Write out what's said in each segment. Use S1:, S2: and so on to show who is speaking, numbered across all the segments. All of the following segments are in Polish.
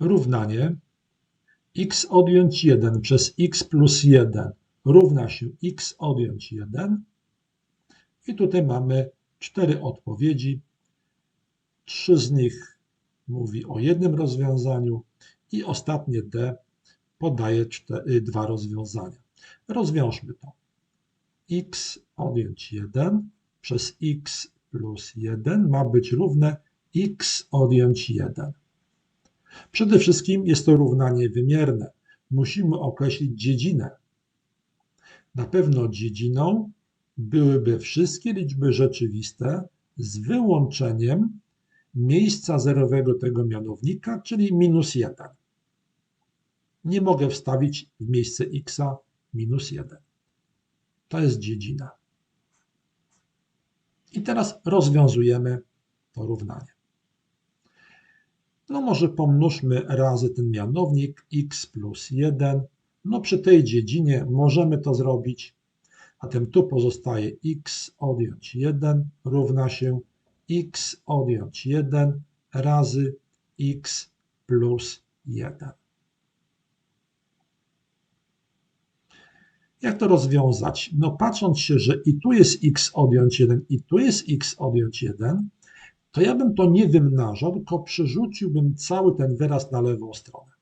S1: równanie x odjąć 1 przez x plus 1 równa się x odjąć 1. I tutaj mamy cztery odpowiedzi. Trzy z nich mówi o jednym rozwiązaniu i ostatnie D podaje cztery, dwa rozwiązania. Rozwiążmy to. x odjąć 1 przez x plus 1 ma być równe x odjąć 1. Przede wszystkim jest to równanie wymierne. Musimy określić dziedzinę. Na pewno dziedziną byłyby wszystkie liczby rzeczywiste z wyłączeniem miejsca zerowego tego mianownika, czyli minus 1. Nie mogę wstawić w miejsce x minus 1. To jest dziedzina. I teraz rozwiązujemy to równanie. No może pomnóżmy razy ten mianownik x plus 1. No przy tej dziedzinie możemy to zrobić. A tym tu pozostaje x odjąć 1 równa się x odjąć 1 razy x plus 1. Jak to rozwiązać? No patrząc się, że i tu jest x odjąć 1, i tu jest x odjąć 1, to ja bym to nie wymnażał, tylko przerzuciłbym cały ten wyraz na lewą stronę.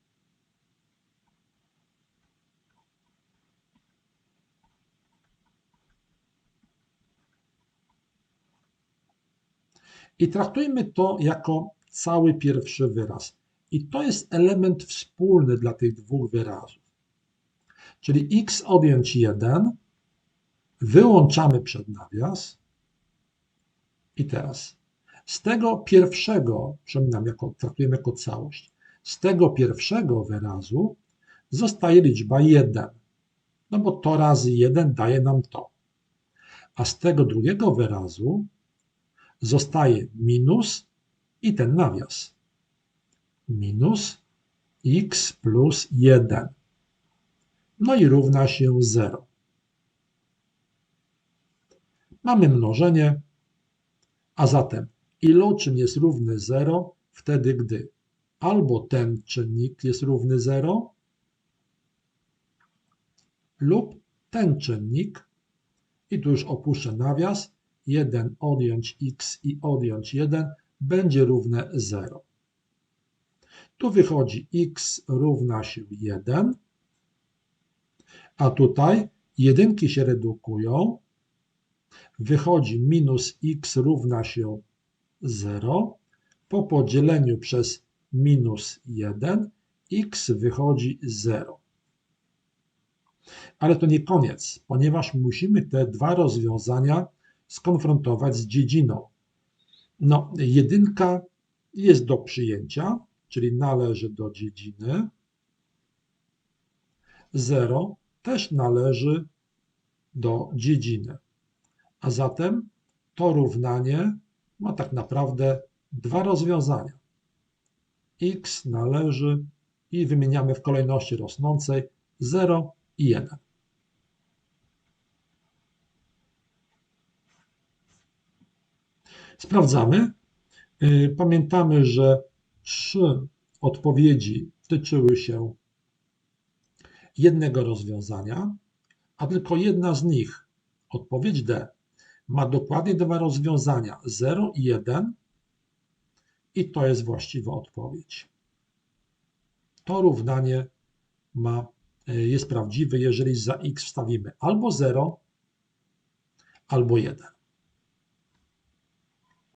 S1: I traktujmy to jako cały pierwszy wyraz. I to jest element wspólny dla tych dwóch wyrazów. Czyli x odjąć 1 wyłączamy przed nawias. I teraz z tego pierwszego, przypominam, jako, traktujemy jako całość, z tego pierwszego wyrazu zostaje liczba 1. No bo to razy 1 daje nam to. A z tego drugiego wyrazu zostaje minus i ten nawias. Minus x plus 1. No i równa się 0. Mamy mnożenie, a zatem iloczyn jest równy 0 wtedy, gdy? Albo ten czynnik jest równy 0 lub ten czynnik, i tu już opuszczę nawias, 1 odjąć x i odjąć 1 będzie równe 0. Tu wychodzi x równa się 1, a tutaj jedynki się redukują, wychodzi minus x równa się 0, po podzieleniu przez minus 1 x wychodzi 0. Ale to nie koniec, ponieważ musimy te dwa rozwiązania skonfrontować z dziedziną. No, jedynka jest do przyjęcia, czyli należy do dziedziny. 0 też należy do dziedziny. A zatem to równanie ma tak naprawdę dwa rozwiązania. x należy i wymieniamy w kolejności rosnącej 0 i 1. Sprawdzamy. Y, pamiętamy, że trzy odpowiedzi tyczyły się jednego rozwiązania, a tylko jedna z nich, odpowiedź D, ma dokładnie dwa rozwiązania 0 i 1 i to jest właściwa odpowiedź. To równanie ma, y, jest prawdziwe, jeżeli za x wstawimy albo 0, albo 1.